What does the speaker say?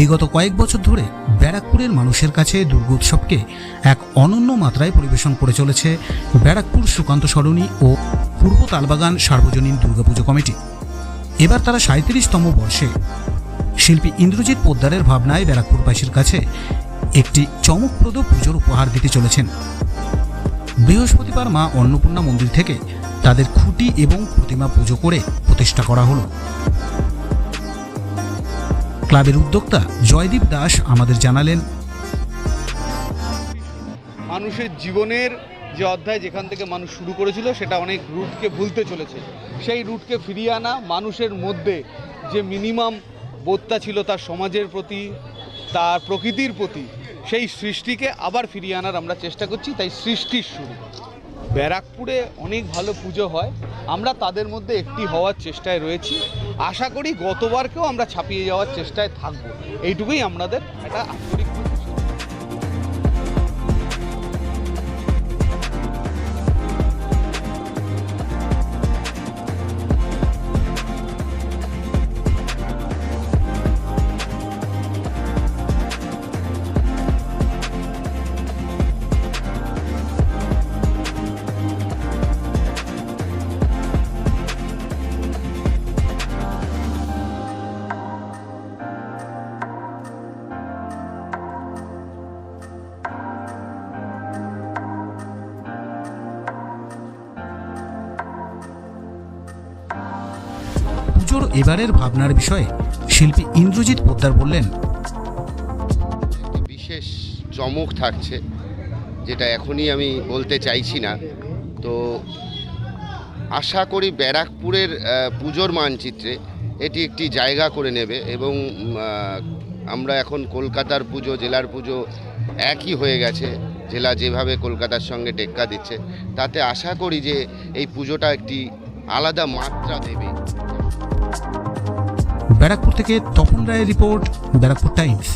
বিগত কয়েক বছর ধরে ব্যারাকপুরের মানুষের কাছে দুর্গোৎসবকে এক অনন্য মাত্রায় পরিবেশন করে চলেছে ব্যারাকপুর সুকান্ত সরণী ও পূর্ব তালবাগান সার্বজনীন দুর্গাপুজো কমিটি। এবার তারা সাঁত্রিশতম বর্ষে শিল্পী ইন্দ্রজিৎ পোদ্দারের ভাবনায় ব্যারাকপুরবাসীর কাছে একটি চমকপ্রদ পুজোর উপহার দিতে চলেছেন। বৃহস্পতিবার মা অন্নপূর্ণা মন্দির থেকে তাদের খুঁটি এবং প্রতিমা পুজো করে প্রতিষ্ঠা করা হলো। ক্লাবের উদ্যোক্তা জয়দীপ দাস আমাদের জানালেন। মানুষের জীবনের যে অধ্যায় যেখান থেকে মানুষ শুরু করেছিল, সেটা অনেক রুটকে ভুলতে চলেছে। সেই রুটকে ফিরিয়ে আনা মানুষের মধ্যে যে মিনিমাম বোধটা ছিল তার সমাজের প্রতি, তার প্রকৃতির প্রতি, সেই সৃষ্টিকে আবার ফিরিয়ে আনার আমরা চেষ্টা করছি, তাই সৃষ্টির শুরু। ব্যারাকপুরে অনেক ভালো পুজো হয়। আমরা তাদের মধ্যে একটি হওয়ার চেষ্টায় রয়েছি। আশা করি গতবারকেও আমরা ছাপিয়ে যাওয়ার চেষ্টায় থাকব। এইটুকুই আমাদের একটা আন্তরিক পুজোর এবারের ভাবনার বিষয়ে শিল্পী ইন্দ্রজিৎ পোদ্দার বললেন, বিশেষ চমক থাকছে, যেটা এখনই আমি বলতে চাইছি না। তো আশা করি ব্যারাকপুরের পুজোর মানচিত্রে এটি একটি জায়গা করে নেবে এবং আমরা এখন কলকাতার পুজো, জেলার পুজো একই হয়ে গেছে। জেলা যেভাবে কলকাতার সঙ্গে টেক্কা দিচ্ছে, তাতে আশা করি যে এই পুজোটা একটি আলাদা মাত্রা দেবে। ব্যারাকপুর থেকে তপন রায়ের রিপোর্ট ব্যারাকপুর টাইমস।